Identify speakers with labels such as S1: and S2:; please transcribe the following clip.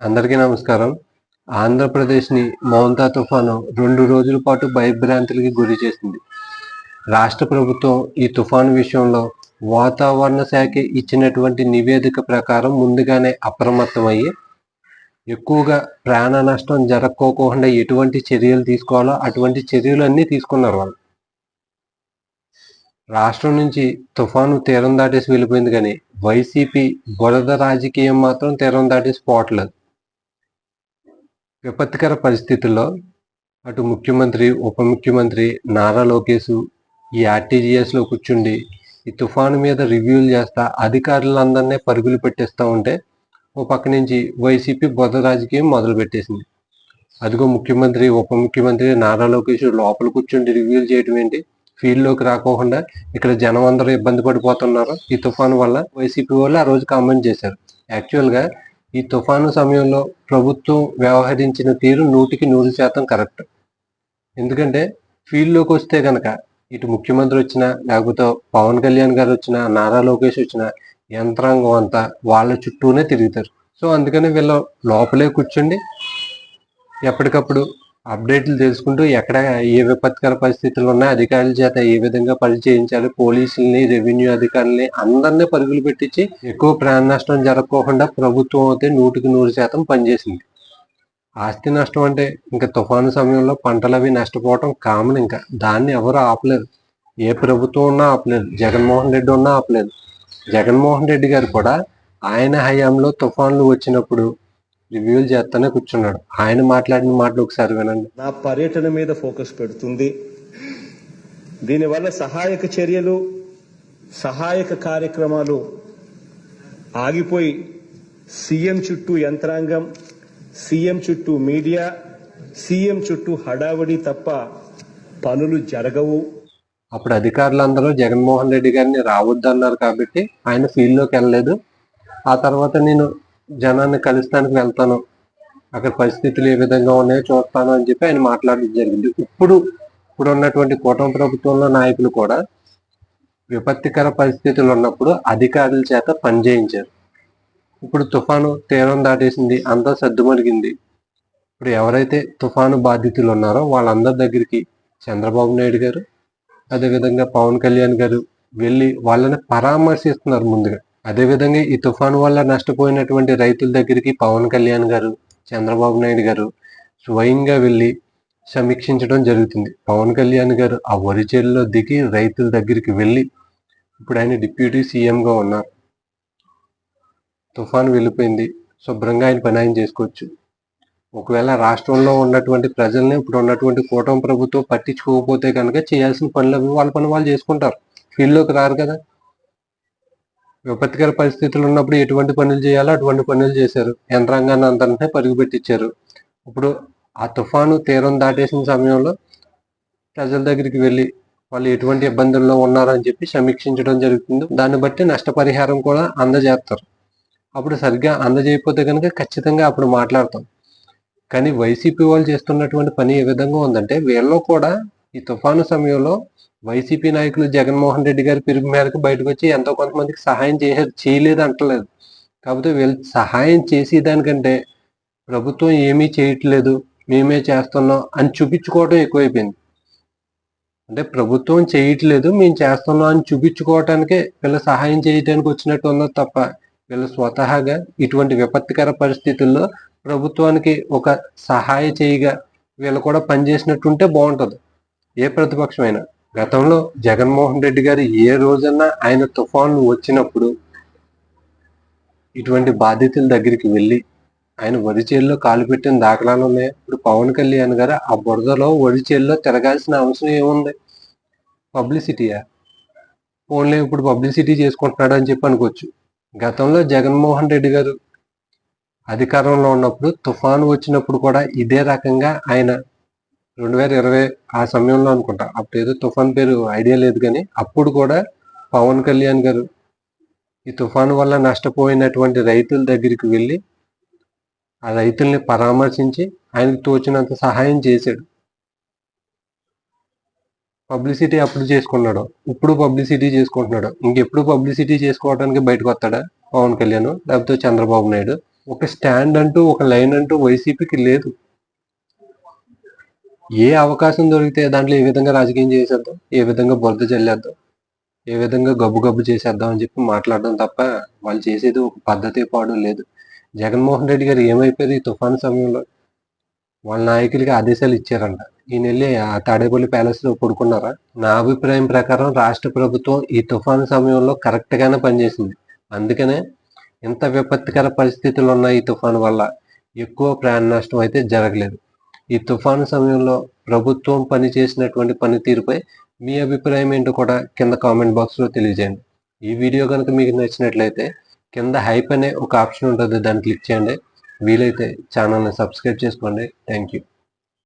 S1: అందరికీ నమస్కారం. ఆంధ్రప్రదేశ్ని మౌంతా తుఫాను రెండు రోజుల పాటు భయభ్రాంతులకి గురి చేసింది. రాష్ట్ర ప్రభుత్వం ఈ తుఫాను విషయంలో వాతావరణ శాఖ ఇచ్చినటువంటి నివేదిక ప్రకారం ముందుగానే అప్రమత్తమయ్యి ఎక్కువగా ప్రాణ నష్టం జరక్కోకుండా ఎటువంటి చర్యలు తీసుకోవాలో అటువంటి చర్యలు అన్నీ తీసుకున్నారు వాళ్ళు. రాష్ట్రం నుంచి తుఫాను తీరం దాటేసి వెళ్ళిపోయింది కానీ వైసీపీ బురద రాజకీయం మాత్రం తీరం దాటేసి పోవట్లేదు విపత్తికర పరిస్థితుల్లో అటు ముఖ్యమంత్రి ఉప ముఖ్యమంత్రి నారా లోకేష్ ఈ ఆర్టీజీఎస్లో కూర్చుండి ఈ తుఫాను మీద రివ్యూలు చేస్తా అధికారులందరినీ పరుగులు పెట్టేస్తూ ఉంటే ఓ పక్క నుంచి వైసీపీ బురద రాజకీయం మొదలు పెట్టేసింది అదిగో ముఖ్యమంత్రి ఉప ముఖ్యమంత్రి నారా లోకేష్ లోపల కూర్చుండి రివ్యూలు చేయడం ఏంటి? ఫీల్డ్లోకి రాకోకుండా ఇక్కడ జనం అందరూ ఇబ్బంది పడిపోతున్నారు. ఈ తుఫాను వల్ల వైసీపీ వాళ్ళు ఆ రోజు కామెంట్ చేశారు. యాక్చువల్గా ఈ తుఫాను సమయంలో ప్రభుత్వం వ్యవహరించిన తీరు నూటికి నూరు శాతం కరెక్ట్. ఎందుకంటే ఫీల్డ్లోకి వస్తే కనుక ఇటు ముఖ్యమంత్రి వచ్చినా లేకపోతే పవన్ కళ్యాణ్ గారు వచ్చినా నారా లోకేష్ వచ్చినా యంత్రాంగం అంతా వాళ్ళ చుట్టూనే తిరుగుతారు. సో అందుకని వీళ్ళ లోపలే కూర్చుండి. ఎప్పటికప్పుడు అప్డేట్లు తెలుసుకుంటూ ఎక్కడ ఏ విపత్కర పరిస్థితులు ఉన్నాయి అధికారుల చేత ఏ విధంగా పని చేయించాలి పోలీసుల్ని రెవెన్యూ అధికారుల్ని అందరినీ పరుగులు పెట్టించి ఎక్కువ ప్రాణ నష్టం జరగకోకుండా ప్రభుత్వం అయితే నూటికి నూరు శాతం పనిచేసింది. ఆస్తి నష్టం అంటే ఇంకా తుఫాను సమయంలో పంటలు అవి నష్టపోవటం కామన్ ఇంకా. దాన్ని ఎవరు ఆపలేదు ఏ ప్రభుత్వం ఉన్నా ఆపలేదు జగన్మోహన్ రెడ్డి ఉన్నా ఆపలేదు జగన్మోహన్ రెడ్డి గారు కూడా ఆయన హయాంలో తుఫాన్లు వచ్చినప్పుడు రివ్యూలు చేస్తానే కూర్చున్నాడు. ఆయన మాట్లాడిన మాటలు ఒకసారి వినండి.
S2: నా పర్యటన మీద ఫోకస్ పెడుతుంది. దీనివల్ల సహాయక చర్యలు సహాయక కార్యక్రమాలు ఆగిపోయి సీఎం చుట్టూ యంత్రాంగం సీఎం చుట్టూ మీడియా సీఎం చుట్టూ హడావడి తప్ప పనులు జరగవు.
S1: అప్పుడు అధికారులందరూ జగన్మోహన్ రెడ్డి గారిని రావద్దన్నారు కాబట్టి ఆయన ఫీల్డ్లోకి వెళ్ళలేదు. ఆ తర్వాత నేను జనాన్ని కలుస్తానికి వెళ్తాను. అక్కడ పరిస్థితులు ఏ విధంగా ఉన్నాయో చూస్తాను అని చెప్పి ఆయన మాట్లాడడం జరిగింది. ఇప్పుడు ఇప్పుడు ఉన్నటువంటి కూటమి ప్రభుత్వంలో నాయకులు కూడా విపత్తికర పరిస్థితులు ఉన్నప్పుడు అధికారుల చేత పనిచేయించారు ఇప్పుడు తుఫాను తీరం దాటేసింది అంతా సర్దుమలిగింది ఇప్పుడు ఎవరైతే తుఫాను బాధితులు ఉన్నారో వాళ్ళందరి దగ్గరికి చంద్రబాబు నాయుడు గారు అదేవిధంగా పవన్ కళ్యాణ్ గారు వెళ్ళి వాళ్ళని పరామర్శిస్తున్నారు ముందుగా. అదేవిధంగా ఈ తుఫాను వల్ల నష్టపోయినటువంటి రైతుల దగ్గరికి పవన్ కళ్యాణ్ గారు చంద్రబాబు నాయుడు గారు స్వయంగా వెళ్ళి సమీక్షించడం జరుగుతుంది. పవన్ కళ్యాణ్ గారు ఆ వరి చేలలో దిగి రైతుల దగ్గరికి వెళ్ళి ఇప్పుడు ఆయన డిప్యూటీ సీఎంగా ఉన్నారు తుఫాను వెళ్ళిపోయింది. శుభ్రంగా ఆయన పని ఆయన చేసుకోవచ్చు. ఒకవేళ రాష్ట్రంలో ఉన్నటువంటి ప్రజల్ని ఇప్పుడు ఉన్నటువంటి కూటమి ప్రభుత్వం పట్టించుకోకపోతే కనుక చేయాల్సిన పనులు అవి వాళ్ళ పని వాళ్ళు చేసుకుంటారు. ఫీల్డ్లోకి రారు కదా. విపత్తికర పరిస్థితులు ఉన్నప్పుడు ఎటువంటి పనులు చేయాలో అటువంటి పనులు చేశారు. యంత్రాంగాన్ని అంతనే పరుగుపెట్టించారు. ఇప్పుడు ఆ తుఫాను తీరం దాటేసిన సమయంలో ప్రజల దగ్గరికి వెళ్ళి వాళ్ళు ఎటువంటి ఇబ్బందుల్లో ఉన్నారని చెప్పి సమీక్షించడం జరుగుతుంది. దాన్ని బట్టి నష్టపరిహారం కూడా అందజేస్తారు. అప్పుడు సరిగ్గా అందజేయకపోతే కనుక ఖచ్చితంగా అప్పుడు మాట్లాడతాం. కానీ వైసీపీ వాళ్ళు చేస్తున్నటువంటి పని ఏ విధంగా ఉందంటే వీళ్ళు కూడా ఈ తుఫాను సమయంలో వైసీపీ నాయకులు జగన్మోహన్ రెడ్డి గారి పిలుపు మేరకు బయటకు వచ్చి ఎంతో కొంతమందికి సహాయం చేశారు చేయలేదు అంటలేదు. కాకపోతే వీళ్ళు సహాయం చేసేదానికంటే ప్రభుత్వం ఏమీ చేయట్లేదు మేమే చేస్తున్నాం అని చూపించుకోవడం ఎక్కువైపోయింది. అంటే ప్రభుత్వం చేయట్లేదు మేము చేస్తున్నాం అని చూపించుకోవటానికే వీళ్ళ సహాయం చేయడానికి వచ్చినట్టు ఉన్నది తప్ప వీళ్ళు స్వతహాగా ఇటువంటి విపత్తికర పరిస్థితుల్లో ప్రభుత్వానికి ఒక సహాయ చేయగా వీళ్ళు కూడా పనిచేసినట్టుంటే బాగుంటుంది. ఏ ప్రతిపక్షమైనా. గతంలో జగన్మోహన్ రెడ్డి గారు ఏ రోజన్నా ఆయన తుఫాన్లు వచ్చినప్పుడు ఇటువంటి బాధితుల దగ్గరికి వెళ్ళి ఆయన వరి చేల్లో కాలు పెట్టిన దాఖలాలు ఉన్నాయి? ఇప్పుడు పవన్ కళ్యాణ్ గారు ఆ బురదలో వరి చేల్లో తిరగాల్సిన అవసరం ఏముంది? పబ్లిసిటీయా? ఓన్లీ ఇప్పుడు పబ్లిసిటీ చేసుకుంటున్నాడు అని చెప్పి అనుకోవచ్చు. గతంలో జగన్మోహన్ రెడ్డి గారు అధికారంలో ఉన్నప్పుడు తుఫాను వచ్చినప్పుడు కూడా ఇదే రకంగా ఆయన రెండు వేల ఇరవై ఆ సమయంలో అనుకుంటా. అప్పుడు ఏదో తుఫాన్ పేరు ఐడియా లేదు కానీ అప్పుడు కూడా పవన్ కళ్యాణ్ గారు ఈ తుఫాను వల్ల నష్టపోయినటువంటి రైతుల దగ్గరికి వెళ్ళి ఆ రైతుల్ని పరామర్శించి ఆయనకు తోచినంత సహాయం చేశాడు. పబ్లిసిటీ అప్పుడు చేసుకున్నాడు. ఇప్పుడు పబ్లిసిటీ చేసుకుంటున్నాడు. ఇంకెప్పుడు పబ్లిసిటీ చేసుకోవడానికి బయటకు వస్తాడా పవన్ కళ్యాణ్? లేకపోతే చంద్రబాబు నాయుడు? ఒక స్టాండ్ అంటూ ఒక లైన్ అంటూ వైసీపీకి లేదు. ఏ అవకాశం దొరికితే దాంట్లో ఏ విధంగా రాజకీయం చేసేద్దాం ఏ విధంగా బురద చల్లేద్దాం ఏ విధంగా గబ్బు గబ్బు చేసేద్దాం అని చెప్పి మాట్లాడడం తప్ప వాళ్ళు చేసేది ఒక పద్ధతి పాడు లేదు. జగన్మోహన్ రెడ్డి గారు ఏమైపోయారు ఈ తుఫాను సమయంలో? వాళ్ళ నాయకులకి ఆదేశాలు ఇచ్చారంట. ఈయన వెళ్ళి ఆ తాడేపల్లి ప్యాలెస్లో పడుకున్నారా? నా అభిప్రాయం ప్రకారం రాష్ట్ర ప్రభుత్వం ఈ తుఫాను సమయంలో కరెక్ట్ గానే పనిచేసింది. అందుకనే ఇంత విపత్తికర పరిస్థితులు ఉన్నాయి ఈ తుఫాను వల్ల. ఎక్కువ ప్రాణ నష్టం అయితే జరగలేదు. ఈ తుఫాను సమయంలో ప్రభుత్వం పని చేసినటువంటి పనితీరుపై మీ అభిప్రాయం ఏంటో కూడా కింద కామెంట్ బాక్స్లో తెలియజేయండి. ఈ వీడియో కనుక మీకు నచ్చినట్లయితే కింద హైప్ అనే ఒక ఆప్షన్ ఉంటుంది దాన్ని క్లిక్ చేయండి. వీలైతే ఛానల్ని సబ్స్క్రైబ్ చేసుకోండి. Thank you.